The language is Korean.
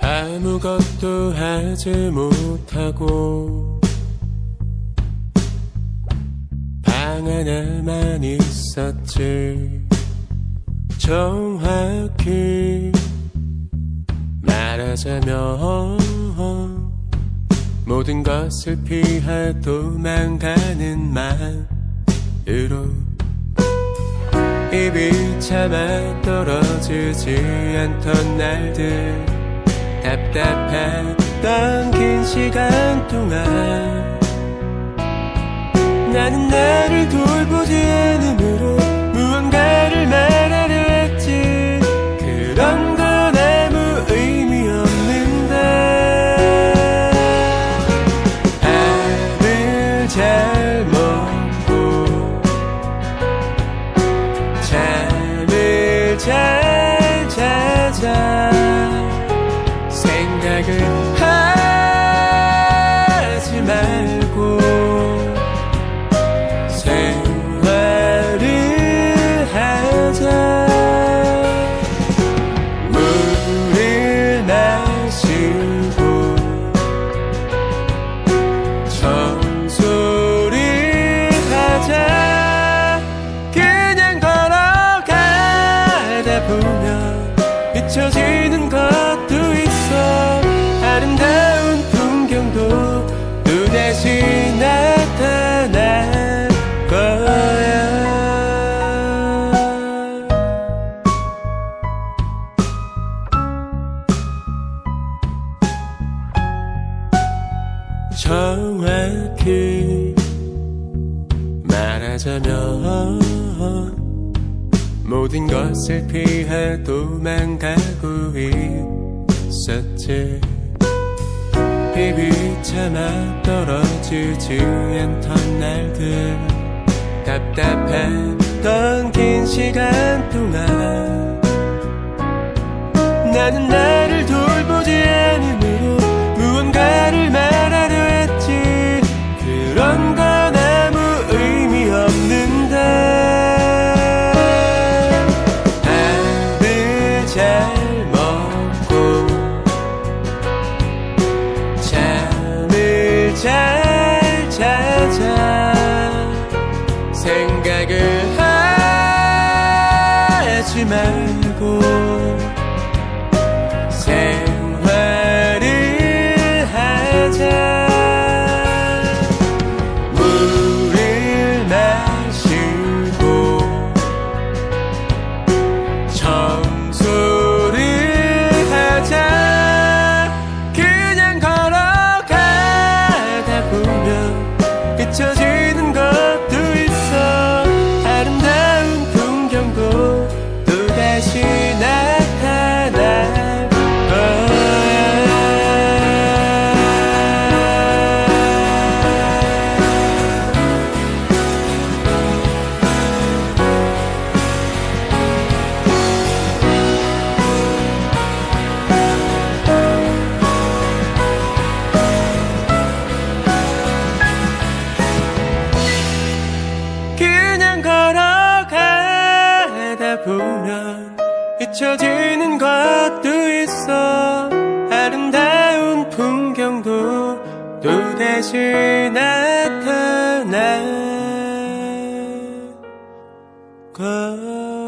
아무것도 하지 못하고 방 안에만 있었지. 정확히 말하자면 모든 것을 피해 도망가는 마음으로 입이 차마 떨어지지 않던 날들. 답답했던 긴 시간 동안 나는 나를 돌보지 않으므 보면 잊혀지는 것도 있어. 아름다운 풍경도 또다시 나타날 거야. 정확히 말하자면 모든 것을 피해 도망가고 있었지. 입이 차마 떨어지지 않던 날들. 답답했던 긴 시간 동안 나는 나를 하지 말고 보면 잊혀지는 것도 있어. 아름다운 풍경도 또 다시 나타날 거야